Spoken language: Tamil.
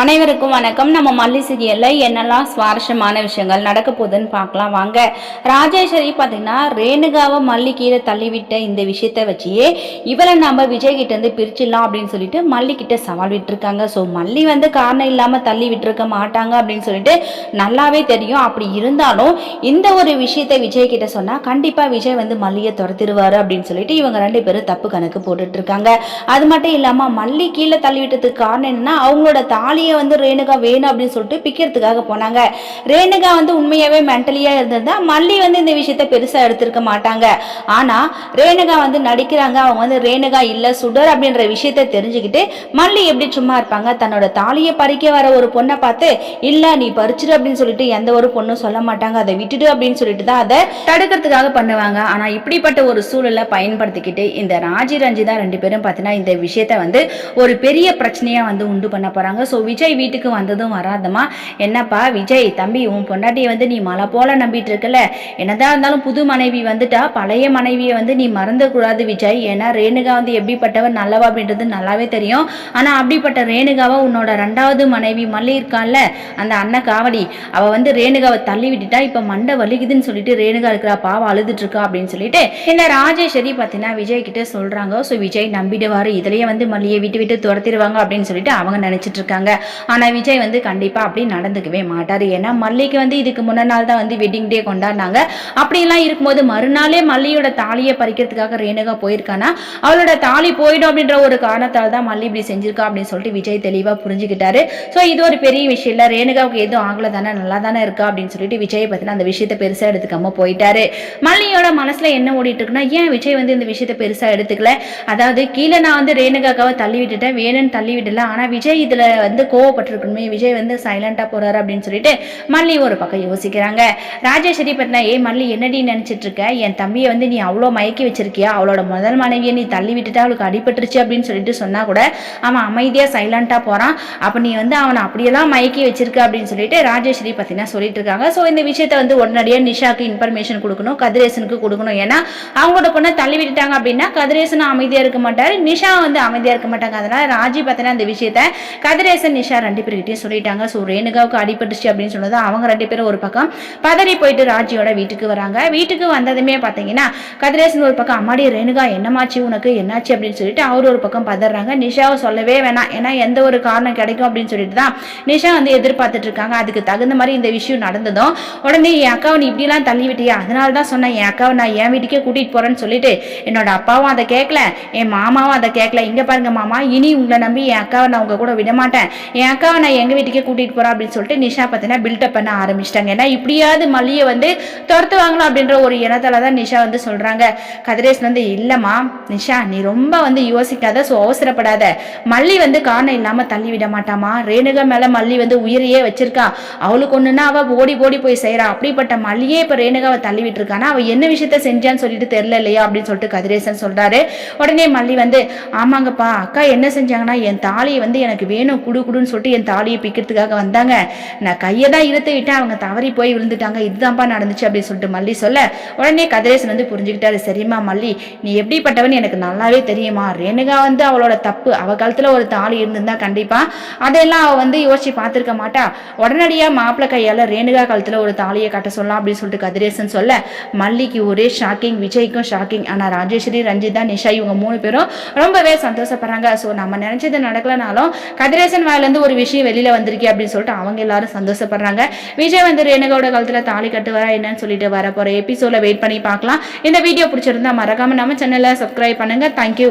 அனைவருக்கும் வணக்கம். நம்ம மல்லி சீரியல்ல என்னெல்லாம் சுவாரஸ்யமான விஷயங்கள் நடக்க போகுதுன்னு பார்க்கலாம். வாங்க. ராஜேஸ்வரி பார்த்தீங்கன்னா ரேணுகாவை மல்லி கீழே தள்ளிவிட்ட இந்த விஷயத்த வச்சியே இவளை நம்ம விஜய் இருந்து பிரிச்சிடலாம் அப்படின்னு சொல்லிட்டு மல்லிக்கிட்ட சவால் விட்டுருக்காங்க. ஸோ மல்லி வந்து காரணம் இல்லாமல் தள்ளி விட்டுருக்க மாட்டாங்க அப்படின்னு சொல்லிட்டு நல்லாவே தெரியும். அப்படி இருந்தாலும் இந்த ஒரு விஷயத்தை விஜய் கிட்ட சொன்னால் கண்டிப்பாக விஜய் வந்து மல்லியை துரத்திடுவார் அப்படின்னு சொல்லிட்டு இவங்க ரெண்டு பேரும் தப்பு கணக்கு போட்டுட்ருக்காங்க அது மட்டும் இல்லாமல் மல்லி கீழே தள்ளி விட்டதுக்கு காரணம் என்னன்னா அவங்களோட தாலி தாலியை வந்து ரேணுகா வேணும் அப்படின்னு சொல்லிட்டு பிக்கிறதுக்காக போனாங்க. ரேணுகா வந்து உண்மையாகவே மென்டலியா இருந்திருந்தா மல்லி வந்து இந்த விஷயத்த பெருசா எடுத்திருக்க மாட்டாங்க. ஆனா ரேணுகா வந்து நடிக்கிறாங்க அவங்க வந்து ரேணுகா இல்ல சுடர் அப்படின்ற விஷயத்த தெரிஞ்சுக்கிட்டு மல்லி எப்படி சும்மா இருப்பாங்க? தன்னோட தாலியை பறிக்க வர ஒரு பொண்ணை பார்த்து இல்ல நீ பறிச்சிடு அப்படின்னு சொல்லிட்டு எந்த ஒரு பொண்ணும் சொல்ல மாட்டாங்க. அதை விட்டுடு அப்படின்னு சொல்லிட்டு தான் அதை தடுக்கிறதுக்காக பண்ணுவாங்க. ஆனா இப்படிப்பட்ட ஒரு சூழலை பயன்படுத்திக்கிட்டு இந்த ராஜி ரஞ்சிதா ரெண்டு பேரும் பார்த்தீங்கன்னா இந்த விஷயத்த வந்து ஒரு பெரிய பிரச்சனையாக வந்து உண்டு பண்ண போறாங்க. ஸோ விஜய் வீட்டுக்கு வந்ததும் வராதமா என்னப்பா விஜய் தம்பி உன் பொண்டாட்டியை வந்து நீ மலை போல நம்பிட்டு இருக்கல என்னதான் இருந்தாலும் புது மனைவி வந்துட்டா பழைய மனைவியை வந்து நீ மறந்துக்கூடாது விஜய். ஏன்னா ரேணுகா வந்து எப்படிப்பட்டவன் நல்லவா அப்படின்றது நல்லாவே தெரியும். ஆனால் அப்படிப்பட்ட ரேணுகாவை உன்னோட ரெண்டாவது மனைவி மல்லி இருக்கான்ல அந்த அண்ணன் காவடி அவ வந்து ரேணுகாவை தள்ளி விட்டுட்டா இப்போ மண்டை வலிக்குதுன்னு சொல்லிட்டு ரேணுகா இருக்கிறா பாவம் அழுதுட்டு இருக்கா அப்படின்னு சொல்லிட்டு என்ன ராஜேஸ்வரி பார்த்தீங்கன்னா விஜய் கிட்ட சொல்கிறாங்க ஸோ விஜய் நம்பிடுவார். இதுலேயே வந்து மல்லியை விட்டு விட்டு துரத்திடுவாங்க அப்படின்னு சொல்லிட்டு அவங்க நினச்சிட்டு இருக்காங்க. ஆனால் விஜய் வந்து கண்டிப்பாக அப்படி நடந்துக்கவே மாட்டார். ஏன்னா மல்லிக்கு வந்து இதுக்கு முன்ன நாள் தான் வந்து வெட்டிங் டே கொண்டாடினாங்க. அப்படிலாம் இருக்கும்போது மறுநாளே மல்லியோட தாலியை பறிக்கிறதுக்காக ரேணுகா போயிருக்கானா? அவளோட தாலி போயிடும் அப்படின்ற ஒரு காரணத்தால் தான் மல்லி இப்படி செஞ்சிருக்கா அப்படின்னு சொல்லிட்டு விஜய் தெளிவாக புரிஞ்சுக்கிட்டாரு. ஸோ இது ஒரு பெரிய விஷயம் இல்லை. ரேணுகாவுக்கு எதுவும் ஆகல தானே நல்லா தானே இருக்கா அப்படின்னு சொல்லிட்டு விஜய் பற்றின அந்த விஷயத்தை பெருசாக எடுத்துக்காம போயிட்டாரு. மல்லியோட மனசில் என்ன ஓடிட்டு இருக்குன்னா ஏன் விஜய் வந்து இந்த விஷயத்தை பெருசாக எடுத்துக்கல? அதாவது கீழே நான் வந்து ரேணுகாக்காவை தள்ளி விட்டுட்டேன் வேணும்னு தள்ளி விடல. ஆனால் விஜய் இதில் வந்து கோவப்பட்டிருக்கணுமே விஜய் வந்து சைலண்டாக போகிறாரு அப்படின்னு சொல்லிட்டு மல்லி ஒரு பக்கம் யோசிக்கிறாங்க. ராஜேஸ்வரி பத்தினா ஏ மல்லி என்னடி நினச்சிட்டு இருக்க? என் தம்பியை வந்து நீ அவ்வளோ மயக்கி வச்சிருக்கியா? அவளோட முதல் மனைவியை நீ தள்ளி விட்டுட்டு அவளுக்கு அடிபட்டுருச்சு அப்படின்னு சொல்லிட்டு சொன்னால் கூட அவன் அமைதியாக சைலண்டாக போகிறான் அப்போ நீ வந்து அவனை அப்படியெல்லாம் மயக்கி வச்சிருக்க அப்படின்னு சொல்லிட்டு ராஜேஸ்வரி பற்றினா சொல்லிட்டு இருக்காங்க. ஸோ இந்த விஷயத்த வந்து உடனடியாக நிஷாக்கு இன்ஃபர்மேஷன் கொடுக்கணும் கதிரேசனுக்கு கொடுக்கணும். ஏன்னா அவங்களோட பொண்ணை தள்ளி விட்டுட்டாங்க அப்படின்னா கதிரேசனும் அமைதியாக இருக்க மாட்டார் நிஷா வந்து அமைதியாக இருக்க மாட்டாங்க. அதனால் ராஜி பார்த்தீங்கன்னா அந்த விஷயத்த கதிரேசன் நிஷா ரெண்டு பேர்கிட்டயும் சொல்லிட்டாங்க. ஸோ ரேணுகாவுக்கு அடிபட்டுச்சு அப்படின்னு சொன்னது அவங்க ரெண்டு பேரும் ஒரு பக்கம் பதறி போயிட்டு ராஜியோட வீட்டுக்கு வராங்க. வீட்டுக்கு வந்ததுமே பார்த்தீங்கன்னா கதிரேசன் ஒரு பக்கம் அம்மாடி ரேணுகா என்னமாச்சு உனக்கு? என்னாச்சு? அப்படின்னு சொல்லிட்டு அவர் ஒரு பக்கம் பதறாங்க. நிஷாவை சொல்லவே வேணாம். ஏன்னா எந்த ஒரு காரணம் கிடைக்கும் அப்படின்னு சொல்லிட்டு தான் நிஷா வந்து எதிர்பார்த்துட்டு இருக்காங்க. அதுக்கு தகுந்த மாதிரி இந்த விஷயம் நடந்ததும் உடனே என் அக்காவை நீ இப்படிலாம் தள்ளி விட்டியா அதனால தான் சொன்னேன் என் அக்காவை நான் என் வீட்டுக்கே கூட்டிகிட்டு போகிறேன்னு சொல்லிட்டு என்னோட அப்பாவும் அதை கேட்கல என் மாமாவும் அதை கேட்கல இங்கே பாருங்க மாமா இனி உங்களை நம்பி என் அக்காவை நான் உங்கள் கூட விட மாட்டேன் என் அக்காவை நான் எங்கள் வீட்டுக்கே கூட்டிகிட்டு போகிறேன் அப்படின்னு சொல்லிட்டு நிஷா பார்த்தீங்கன்னா பில்டப் பண்ண ஆரம்பிச்சிட்டாங்க. ஏன்னா இப்படியாவது மல்லியை வந்து துரத்து வாங்கலாம் அப்படின்ற ஒரு இனத்தால் தான் நிஷா வந்து சொல்கிறாங்க கதிரேஷ் வந்து இல்லைம்மா நிஷா நீ ரொம்ப வந்து யோசிக்காத ஸோ அவசரப்படாத. மல்லி வந்து காரணம் இல்லாமல் தள்ளி விட மாட்டாமா ரேணுகா மேலே மல்லி வந்து உயிரையே வச்சிருக்கா. அவளுக்கு ஒன்றுன்னா அவள் ஓடி ஓடி போய் செய்றா. அப்படிப்பட்ட மல்லியே இப்போ ரேணுகாவை தள்ளி விட்டுருக்கானா? அவள் என்ன விஷயத்த செஞ்சான்னு சொல்லிட்டு தெரில இல்லையா? அப்படின்னு சொல்லிட்டு கதிரேசன் சொல்கிறாரு உடனே மல்லி வந்து ஆமாங்கப்பா அக்கா என்ன செஞ்சாங்கன்னா என் தாலியை வந்து எனக்கு வேணும். குடு குடுன்னு சொல்லிட்டு என் தாலியை பிக்கிறதுக்காக வந்தாங்க. நான் கையை தான் இழுத்து விட்டேன். அவங்க தவறி போய் விழுந்துட்டாங்க. இதுதான்ப்பா நடந்துச்சு அப்படின்னு சொல்லிட்டு மல்லி சொல்ல உடனே கதிரேசன் வந்து புரிஞ்சுக்கிட்டாரு. சரிம்மா மல்லி நீ எப்படிப்பட்டவன் எனக்கு நல்லாவே தெரியுமா? ரேணுகா வந்து அவளோட தப்பு. அவ காலத்துல ஒரு தாலி இருந்திருந்தா கண்டிப்பா அதெல்லாம் அவ வந்து யோசிச்சு பார்த்திருக்க மாட்டா. உடனடியா மாப்பிள்ளை கையால ரேணுகா காலத்துல ஒரு தாலியை கட்ட சொல்லலாம் அப்படின்னு சொல்லிட்டு கதிரேசன் சொல்ல மல்லிக்கு ஒரே ஷாக்கிங் விஜய்க்கும் ஷாக்கிங் ஆனா ராஜேஸ்வரி ரஞ்சிதா நிஷா இவங்க மூணு பேரும் ரொம்பவே சந்தோஷப்படுறாங்க. ஸோ நம்ம நினைச்சது நடக்கலனாலும் கதிரேசன் வாயிலேருந்து ஒரு விஷயம் வெளியில வந்திருக்கே அப்படின்னு சொல்லிட்டு அவங்க எல்லாரும் சந்தோஷப்படுறாங்க. விஜய் வந்து ரேணுகாவோட காலத்துல தாலி கட்டுவாரா என்னன்னு சொல்லிட்டு வர போற எபிசோட வெயிட் பண்ணி பார்க்கலாம். இந்த வீடியோ பிடிச்சிருந்தா மறக்காம நம்ம சேனலை சப்ஸ்கிரைப் பண்ணுங்க. தேங்க்யூ